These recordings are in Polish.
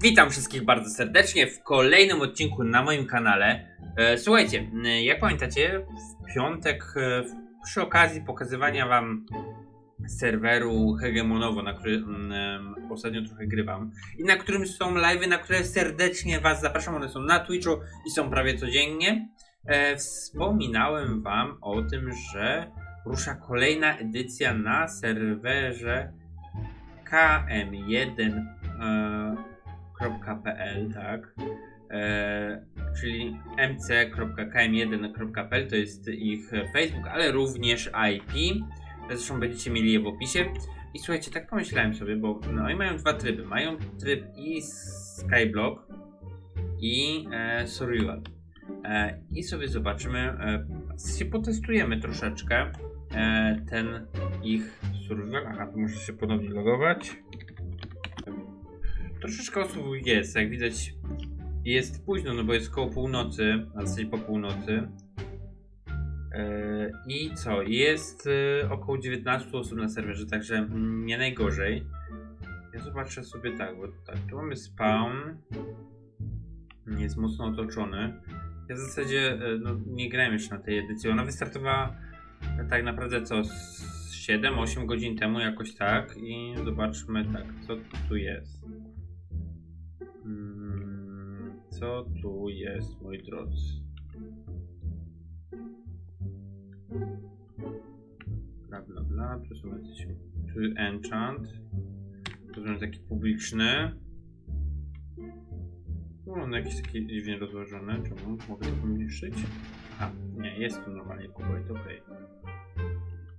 Witam wszystkich bardzo serdecznie w kolejnym odcinku na moim kanale. E, słuchajcie, m, jak pamiętacie, w piątek e, przy okazji pokazywania wam serweru Hegemonowo, na który mm, ostatnio trochę grywam i na którym są live'y, na które serdecznie was zapraszam. One są na Twitchu i są prawie codziennie. E, wspominałem wam o tym, że rusza kolejna edycja na serwerze KM1 e, .pl, tak? E, czyli mc.km1.pl to jest ich Facebook, ale również IP. Zresztą będziecie mieli je w opisie. I słuchajcie, tak pomyślałem sobie, bo no, oni mają dwa tryby. Mają tryb i Skyblock i e, Survival. E, I sobie zobaczymy, e, potestujemy troszeczkę e, ten ich Survival. Aha, tu muszę się ponownie logować. Troszeczkę osób jest, jak widać jest późno, no bo jest koło północy, a w zasadzie po północy. Yy, I co? Jest yy, około 19 osób na serwerze, także nie najgorzej. Ja zobaczę sobie tak, bo tak, tu mamy spawn. Jest mocno otoczony. Ja w zasadzie yy, no, nie grałem jeszcze na tej edycji. Ona wystartowała e, tak naprawdę co? z 7-8 godzin temu jakoś tak. I zobaczmy tak, co tu jest. Co tu jest, moi drodzy? Bla bla bla, tu są jakieś... Tu enchant. Są taki publiczny. No, on jakiś taki dziwnie rozłożony. Czemu? Mogę to pomniejszyć? A, nie, jest tu normalnie kuboid, ok.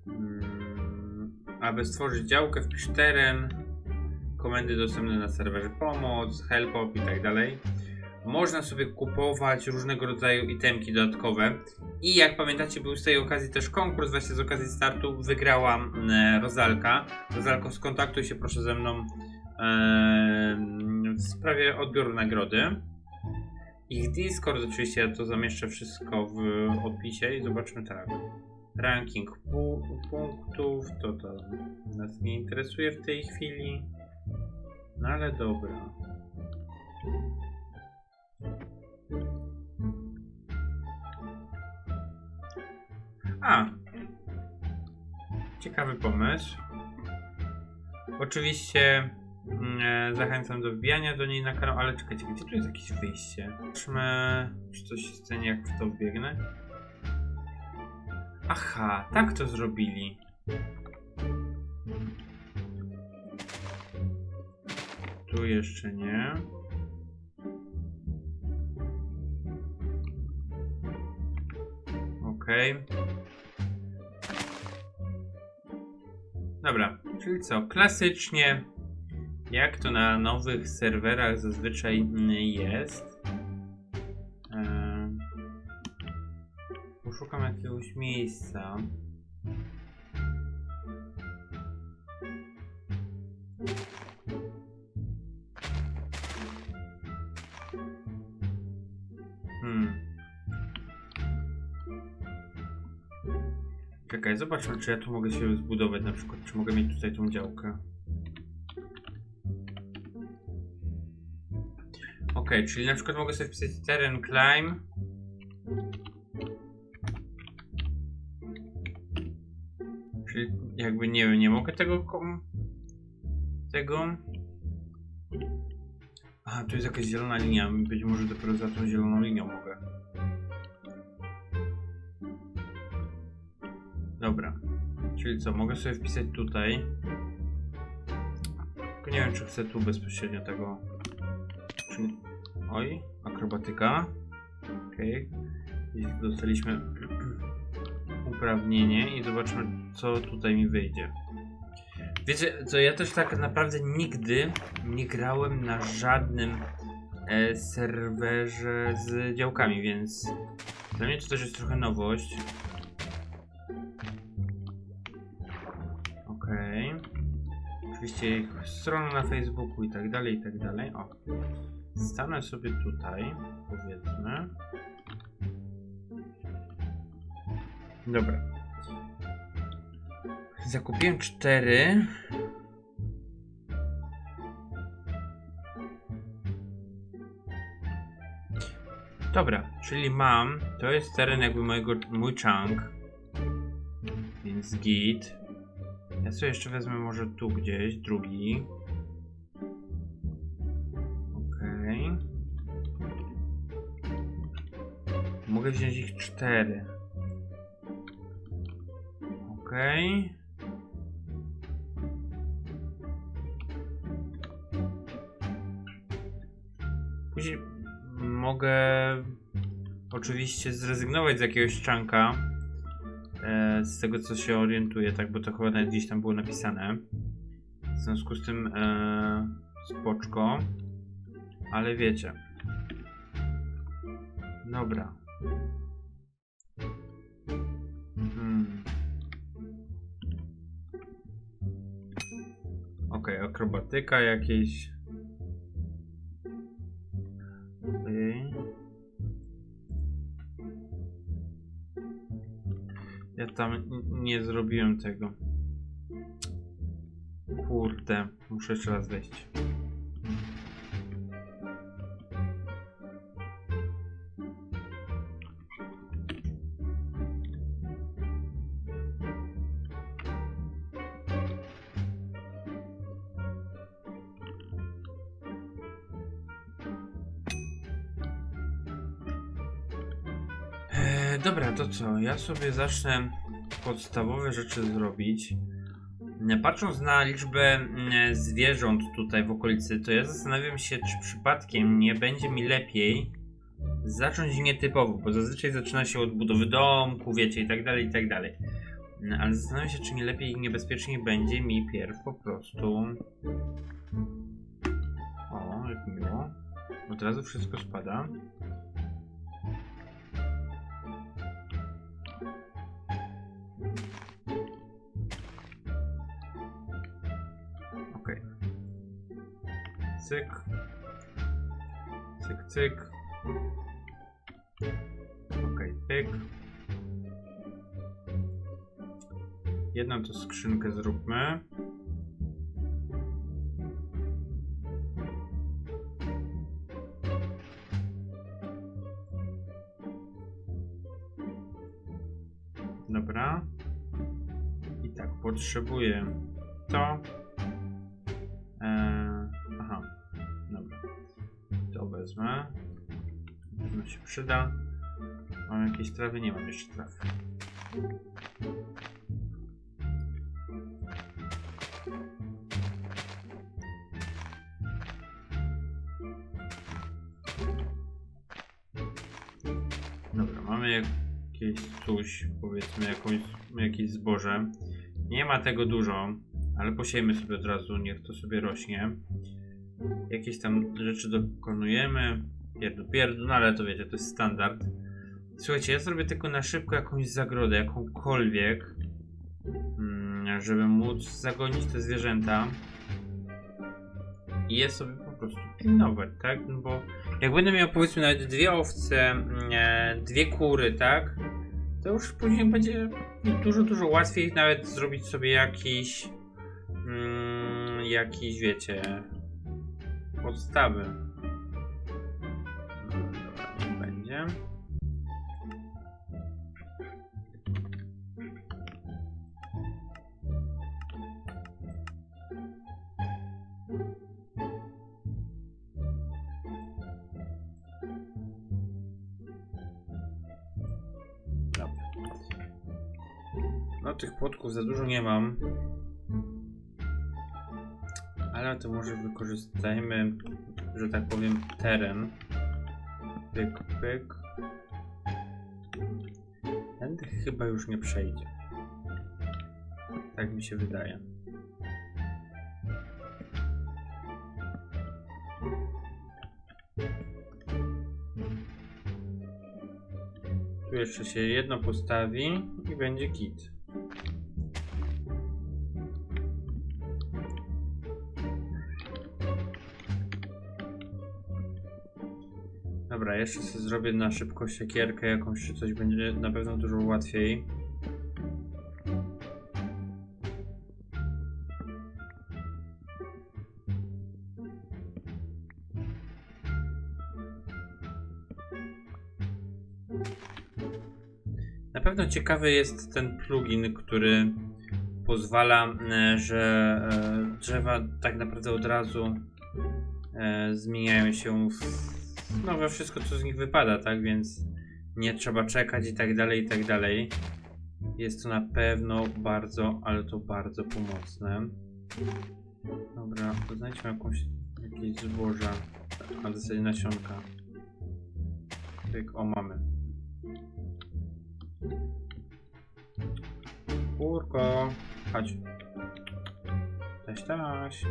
Mm, aby stworzyć działkę, wpisz teren, komendy dostępne na serwerze pomoc, help up i tak dalej. Można sobie kupować różnego rodzaju itemki dodatkowe. I jak pamiętacie, był z tej okazji też konkurs, właśnie z okazji startu wygrała e, Rozalka. Rozalko, skontaktuj się proszę ze mną e, w sprawie odbioru nagrody. Ich Discord, oczywiście ja to zamieszczę wszystko w opisie i zobaczmy tak. Ranking pu punktów, to to nas nie interesuje w tej chwili. No ale dobra. A. Ciekawy pomysł. Oczywiście mm, e, zachęcam do wbijania do niej na kanał, ale czekajcie, gdzie tu jest jakieś wyjście? Zobaczmy, czy coś się stanie jak w to wbiegnę. Aha, tak to zrobili. Tu jeszcze nie. Okej. Dobra, czyli co? Klasycznie, jak to na nowych serwerach zazwyczaj jest. Poszukam jakiegoś miejsca. Czekaj, zobaczmy, czy ja tu mogę się zbudować na przykład, czy mogę mieć tutaj tą działkę. Ok, czyli na przykład mogę sobie wpisać teren climb. Czyli jakby nie wiem, nie mogę tego tego... A, tu jest jakaś zielona linia, być może dopiero za tą zieloną linią mogę. Czyli co, mogę sobie wpisać tutaj. Tylko nie wiem, czy chcę tu bezpośrednio tego. Oj, akrobatyka. Okej. Okay. Dostaliśmy uprawnienie i zobaczmy, co tutaj mi wyjdzie. Wiecie, co ja też tak naprawdę nigdy nie grałem na żadnym e, serwerze z działkami, więc dla mnie to też jest trochę nowość. Oczywiście ich strona na Facebooku i tak dalej, i tak dalej. O. Stanę sobie tutaj, powiedzmy. Dobra. Zakupiłem cztery. Dobra, czyli mam, to jest teren jakby mojego, mój chunk. Więc git. Ja sobie jeszcze wezmę może tu gdzieś, drugi. Okej. Mogę wziąć ich cztery. Okej. Później mogę oczywiście zrezygnować z jakiegoś czanka. E, z tego co się orientuję, tak, bo to chyba nawet gdzieś tam było napisane. W związku z tym e, spoczko. Ale wiecie. Dobra. Hmm. Okej, akrobatyka jakieś. Ja tam nie zrobiłem tego. Kurde, muszę jeszcze raz wejść. Dobra, to co? Ja sobie zacznę podstawowe rzeczy zrobić. Patrząc na liczbę mm, zwierząt tutaj w okolicy, to ja zastanawiam się, czy przypadkiem nie będzie mi lepiej zacząć nietypowo, bo zazwyczaj zaczyna się od budowy domku, wiecie, i tak dalej, i tak dalej. No, Ale zastanawiam się, czy nie lepiej i niebezpieczniej będzie mi pierw po prostu... O, jak miło. Od razu wszystko spada. Cyk. Cyk, cyk. Okej, pyk. Jedną to skrzynkę zróbmy. Dobra. I tak, potrzebuję to. Wezmę. To się przyda. Mam jakieś trawy? Nie mam jeszcze traw. Dobra, mamy jakieś coś, powiedzmy jakąś, jakieś zboże. Nie ma tego dużo, ale posiejmy sobie od razu, niech to sobie rośnie. Jakieś tam rzeczy dokonujemy. Pierdu, pierdu, no ale to wiecie, to jest standard. Słuchajcie, ja zrobię tylko na szybko jakąś zagrodę, jakąkolwiek, mm, żeby móc zagonić te zwierzęta i je sobie po prostu pilnować, tak? No bo jak będę miał powiedzmy nawet dwie owce, mm, e, dwie kury, tak? To już później będzie dużo, dużo łatwiej nawet zrobić sobie jakiś, mm, jakiś, wiecie, podstawy. Będzie. No tych płotków za dużo nie mam. Ale to może wykorzystajmy, że tak powiem, teren. Pyk, pyk. Tędy chyba już nie przejdzie. Tak mi się wydaje. Tu jeszcze się jedno postawi i będzie git. Jeszcze sobie zrobię na szybko siekierkę jakąś, czy coś będzie na pewno dużo łatwiej. pewno ciekawy jest ten plugin, który pozwala, e, że e, drzewa tak naprawdę od razu e, zmieniają się w, no, we wszystko, co z nich wypada, tak? Więc nie trzeba czekać i tak dalej, i tak dalej. Jest to na pewno bardzo, ale to bardzo pomocne. Dobra, to znajdźmy jakąś, jakieś zboża, na zasadzie nasionka. Tak, o mamy. Kurko, chodź. Taś, taś.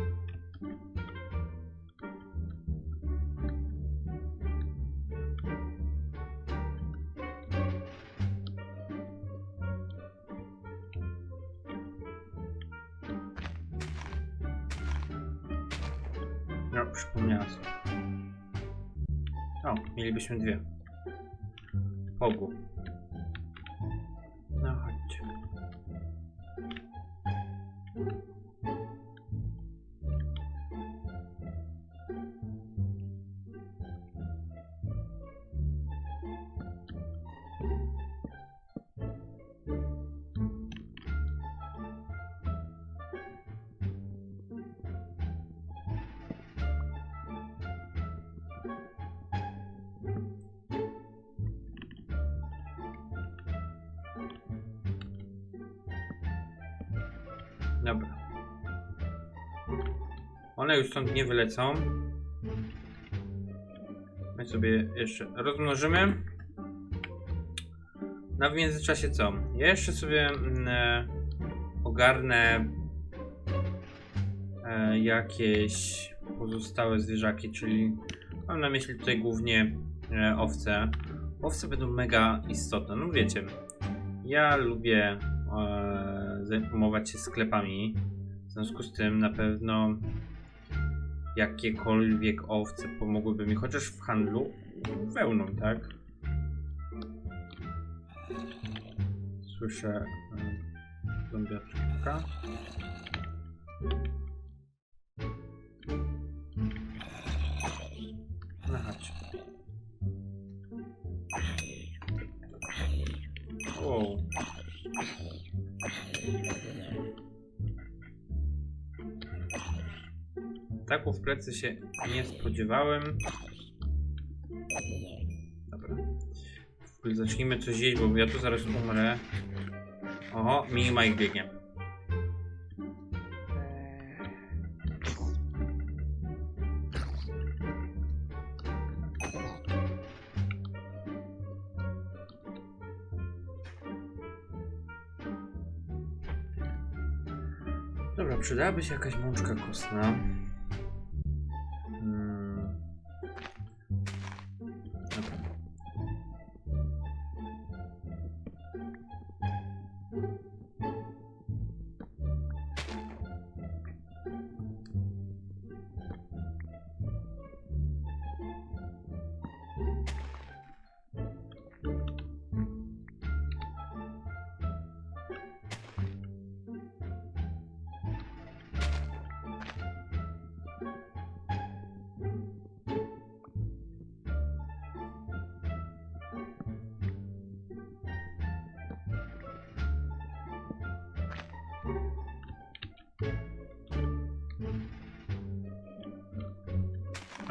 No, przypomniała sobie. O, mielibyśmy dwie. Pogu. One już stąd nie wylecą. My sobie jeszcze rozmnożymy. No w międzyczasie co? Ja jeszcze sobie mm, e, ogarnę e, jakieś pozostałe zwierzaki, czyli mam na myśli tutaj głównie e, owce. Owce będą mega istotne, no wiecie. Ja lubię e, zajmować się sklepami. W związku z tym na pewno jakiekolwiek owce pomogłyby mi, chociaż w handlu wełną, tak? Słyszę zombiaczka. No chodź. Wow. Taku w plecy się nie spodziewałem. Dobra. Zacznijmy coś jeść, bo ja tu zaraz umrę. Oho, mini Mike biegnie. Dobra, przydałaby się jakaś mączka kostna.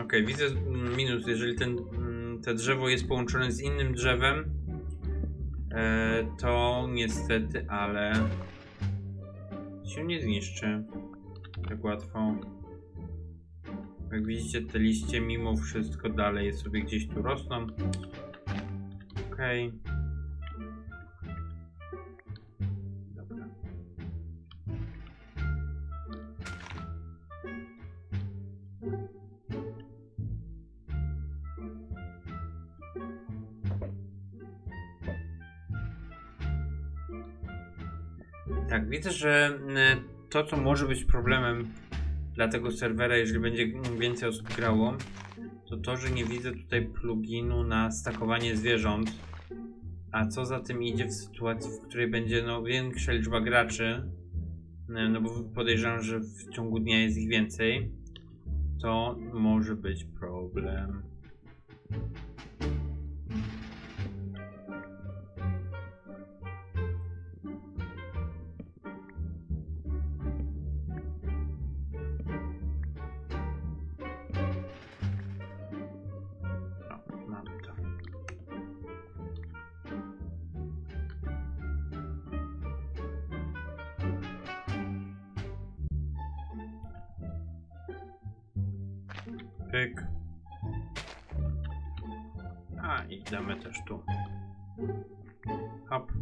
Okej, widzę mm, minus, jeżeli ten, mm, te drzewo jest połączone z innym drzewem, e, to niestety, ale się nie zniszczy tak łatwo. Jak widzicie, te liście mimo wszystko dalej sobie gdzieś tu rosną. Okej. Dobra. Tak, widzę, że mm, to, co może być problemem dla tego serwera, jeżeli będzie więcej osób grało, to to, że nie widzę tutaj pluginu na stakowanie zwierząt. A co za tym idzie w sytuacji, w której będzie no, większa liczba graczy, no no bo podejrzewam, że w ciągu dnia jest ich więcej, to może być problem. I damy też tu. Hop.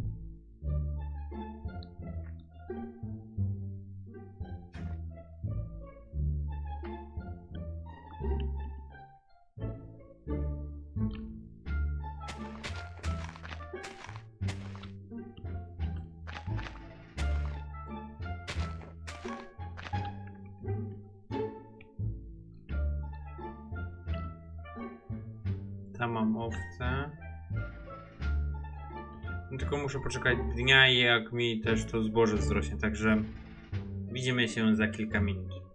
Muszę poczekać dnia jak mi też to zboże wzrośnie, także widzimy się za kilka minut.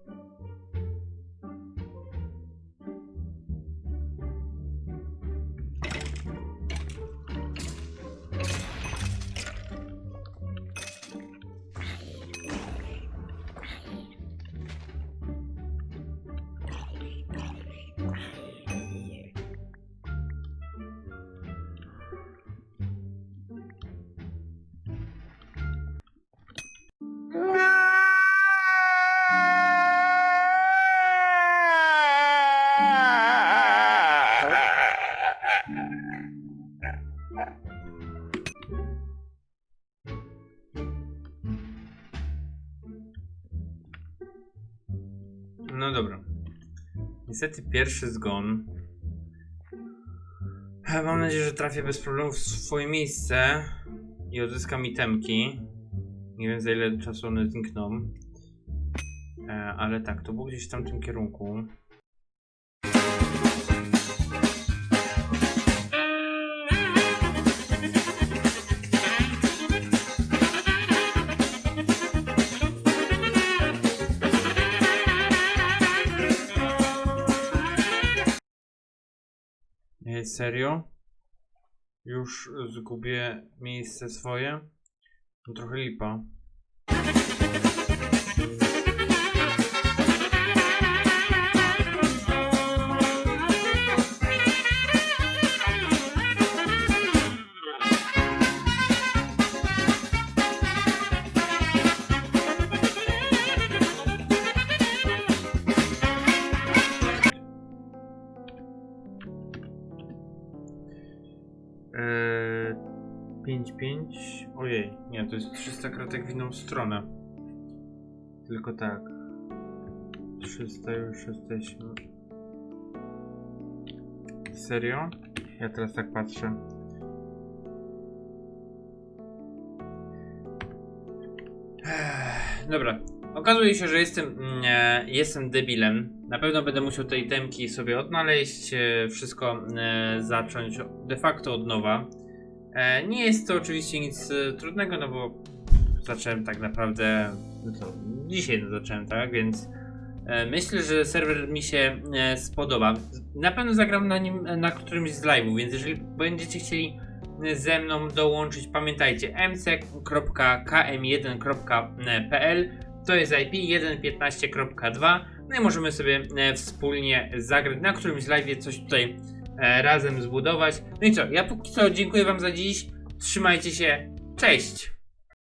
No dobra. Niestety pierwszy zgon. Mam nadzieję, że trafię bez problemów w swoje miejsce i odzyskam itemki. Nie wiem za ile czasu one znikną. E, ale tak, to było gdzieś w tamtym kierunku. Serio? Już zgubię miejsce swoje? No trochę lipa. 5-5. Ojej, nie, to jest 300 kratek w inną stronę. Tylko tak. 300 już jesteśmy. Serio? Ja teraz tak patrzę. Dobra. Okazuje się, że jestem, mm, e, jestem debilem. Na pewno będę musiał te itemki sobie odnaleźć, e, wszystko e, zacząć de facto od nowa. E, nie jest to oczywiście nic e, trudnego, no bo zacząłem tak naprawdę, no to dzisiaj zacząłem, tak, więc e, myślę, że serwer mi się spodoba. Na pewno zagram na nim na którymś z live'ów, więc jeżeli będziecie chcieli ze mną dołączyć, pamiętajcie msec.km1.pl to jest IP 1.15.2 no i możemy sobie wspólnie zagrać na którymś live'ie coś tutaj razem zbudować. No i co, ja póki co dziękuję wam za dziś, trzymajcie się, cześć!